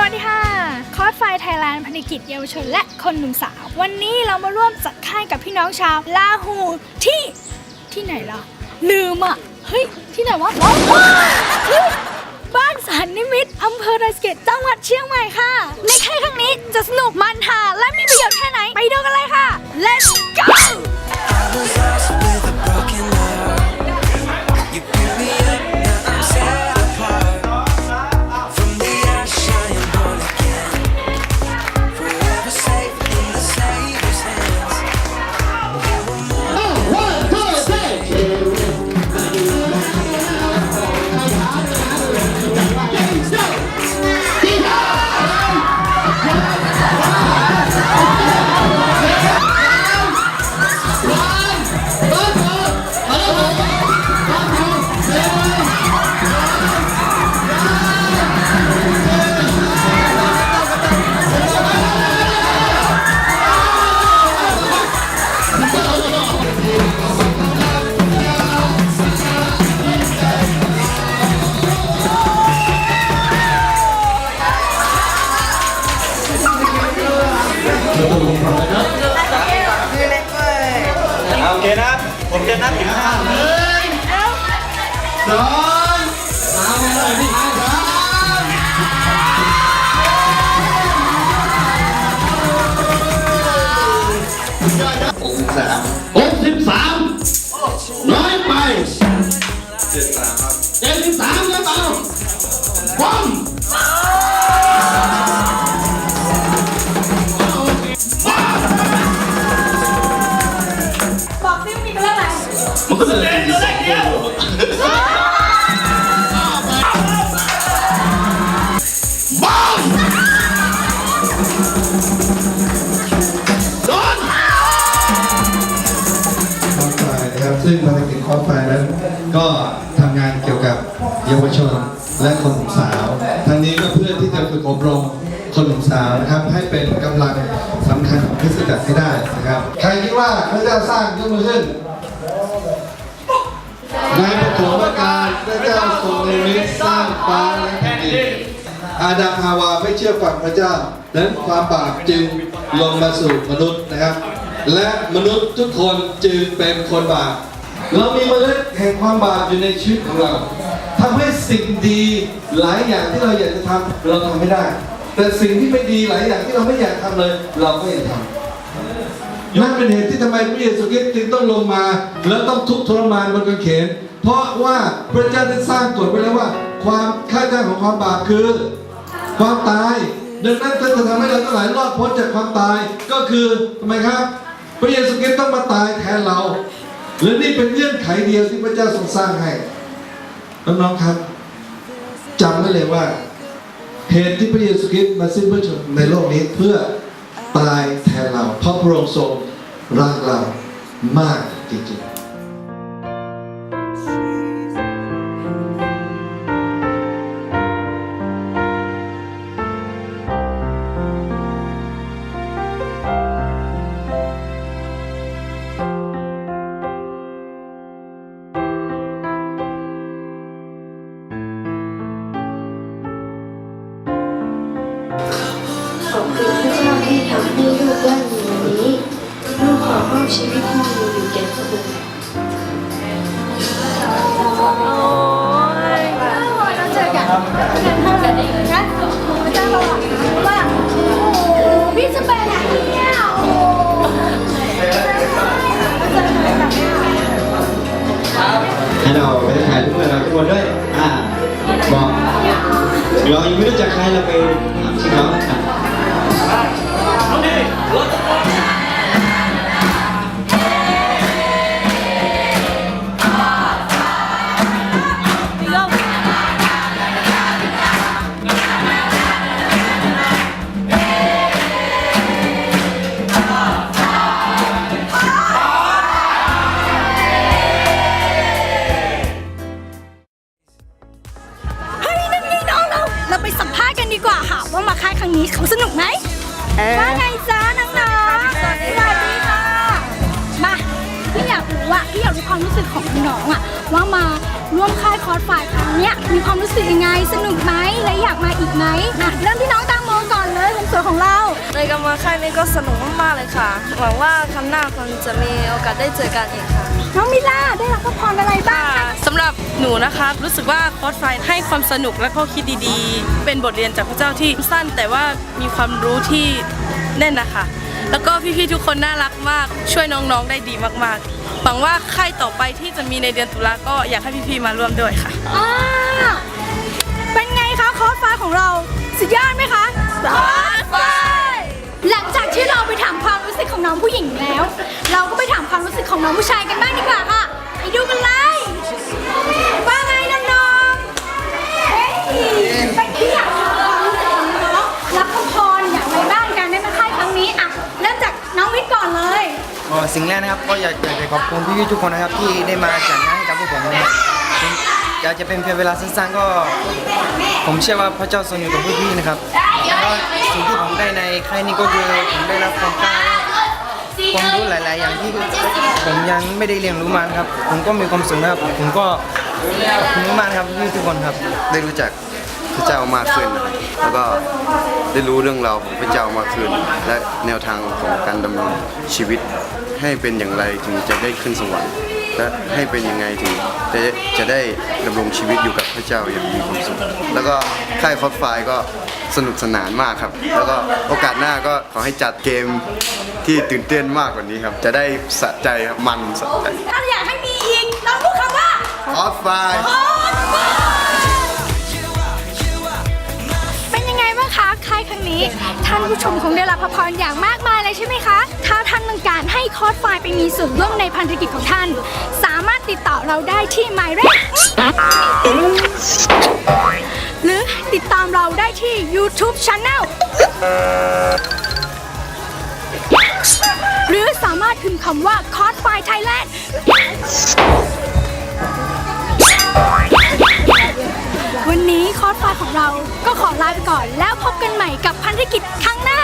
อร์สไฟไทยแลนด์พนิกิจเยาวชนและคนหนุ่มสาว วันนี้เรามาร่วมจัดค่ายกับพี่น้องชาวลาหูที่ที่ไหนล่ะ ลืมอะ เฮ้ย ที่ไหนวะอ๋อบ้านสันนิมิตรอำเภอดอยสะเก็ดจังหวัดเชียงใหม่ค่ะ ในค่าย ผมจะนับถึงห้าสองสามเลยพี่สามหกสิบสามน้อยไปเจ็ดสิบสามครับเจ็ดสิบสามแล้วเปล่าป้อม เลยตัวแรกเดียวบ้อมโดนคอไฟนะครับซึ่งภารกิจคอร์สไฟนั้นก็ทำงานเกี่ยวกับเยาวชนและคนหนุ่มสาวทั้งนี้ก็เพื่อที่จะฝึกอบรมคนหนุ่มสาวนะครับ ให้เป็นกำลังสำคัญของคริสจักรให้ได้นะครับ ใครคิดว่าพระเจ้าสร้างยกมือขึ้น ในปฐมกาลพระเจ้าทรงนิมิตสร้างฟ้าและแผ่นดินอาดัมฮาวาไม่เชื่อฟังพระเจ้านั้นความบาปจึงลงมาสู่มนุษย์นะครับ และมนุษย์ทุกคนจึงเป็นคนบาปเรามีเมล็ดแห่งความบาปอยู่ในชีวิตของเราทำให้สิ่งดีหลายอย่างที่เราอยากจะทำเราทำไม่ได้ แต่สิ่งที่ไม่ดีหลายอย่างที่เราไม่อยากทำเลย เราก็อยากทำ นั่นเป็นเหตุที่ทำไมพระเยซูคริสต์จึงต้องลงมา แล้วต้องทุกข์ทรมานบนกางเขน เพราะว่าพระเจ้าได้สร้างกฎไว้แล้วว่า ความค่าจ้างของความบาปคือ ความตาย ดังนั้นถ้าจะทำให้เราทั้งหลายรอดพ้นจากความตายก็คือทำไมครับ พระเยซูคริสต์ต้องมาตายแทนเราและนี่เป็นเงื่อนไขเดียวที่พระเจ้าทรงสร้างให้น้องๆครับจำไว้เลยว่าเหตุที่พระเยซูคริสต์มาสิ้นพระชนในโลกนี้เพื่อตายแทนเรา พระพระองค์ทรงรักเรามากจริงๆขอบคุณพระเจ้าที่ทำให้ลูกได้ ชีวิตที่มีอยู่แก่พระองค์โอ้ยเราเจอกันน่ากันเองนะพระเจ้ารอะว่าโอ้พี่จะไปไหนเนี่ยโอ้โหเจอกันแบบเนี้ยให้เราไปถ่ายรูปกับเราทุกคนด้วย อ่า บอก เรายังไม่รู้จักใครเราไป นี้เขาสนุกไหมว่าไงจ้าน้องๆสวัสดีค่ะมาพี่อยากรู้อะพี่อยากรู้ความรู้สึกของน้องๆอะว่ามาร่วมค่ายคอร์สไฟครั้งเนี้ยมีความรู้สึกยังไงสนุกไหมและอยากมาอีกไหมอะเริ่มที่น้องตามโมก่อนเลยผมสวยของเราในการมาค่ายนี้ก็สนุกมากๆเลยค่ะ หวังว่าครั้งหน้าคงจะมีโอกาสได้เจอกันอีกค่ะ น้องมิล่าได้รับพระพรอะไรบ้างสำ หรับหนูนะคะรู้สึกว่าคอร์สไฟให้ความสนุกและข้อคิดดีๆ เป็นบทเรียนจากพระเจ้าที่สั้นแต่ว่ามีความรู้ที่แน่นนะคะ แล้วก็พี่ๆทุกคนน่ารักมากช่วยน้องๆได้ดีมากๆหวังว่าค่ายต่อไปที่จะมีในเดือนตุลาก็อยากให้พี่ๆมาร่วมด้วยค่ะอ่าเป็นไงคะคอร์สไฟของเราสุดยอดไหมคะคอร์สไฟหลังจากที่เราไปถามความรู้สึกของน้องผู้หญิงแล้ว เราก็ไปถามความรู้สึกของน้องผู้ชายกันบ้างดีกว่าค่ะไปดูกันเลย สิ่งแรกนะครับ ก็อยากอยากจะขอบคุณพี่ๆทุกคนนะครับ ที่ได้มาจัดงานให้กับพวกผมนะครับอยากจะเป็นเพียงเวลาสั้นๆก็ ผมเชื่อว่าพระเจ้าทรงอยู่กับพี่ๆนะครับแล้วก็สิ่งที่ผมได้ในค่ายนี้ก็คือผมได้รับความกล้าความรู้หลาย ๆ อย่างที่ผมยังไม่ได้เรียนรู้มานะครับ ผมก็มีความสุขนะครับ ผมก็ขอบคุณมากๆนะครับพี่ๆทุกคนครับ ได้รู้จักพระเจ้ามากขึ้นนะครับแล้วก็ได้รู้เรื่องราวของพระเจ้ามากขึ้น และแนวทางของการดำรงชีวิต ให้เป็นอย่างไรถึงจะได้ขึ้นสวรรค์และให้เป็นยังไงถึงจะจะได้ดำรงชีวิตอยู่กับพระเจ้าอย่างมีความสุขแล้วก็ค่ายคอสไฟก็สนุกสนานมากครับ แล้วก็โอกาสหน้าก็ขอให้จัดเกมที่ตื่นเต้นมากกว่านี้ครับ จะได้สะใจครับมันสะใจถ้าอยากให้มีอีกน้องพูดคำว่าคอสไฟ นี้ ท่านผู้ชมคงได้รับพระพรอย่างมากมายเลยใช่ไหมคะ ถ้าท่านต้องการให้คอร์สไฟล์ไปมีส่วนร่วมในพันธกิจของท่าน สามารถติดต่อเราได้ที่หมายเลขหรือติดตามเราได้ที่ YouTube Channel หรือสามารถพิมพ์คำว่าคอร์สไฟไทยแลนด์ วันนี้คอร์สไฟล์ของเราก็ขอลาไปก่อน แล้วพบกันใหม่กับพันธกิจครั้งหน้า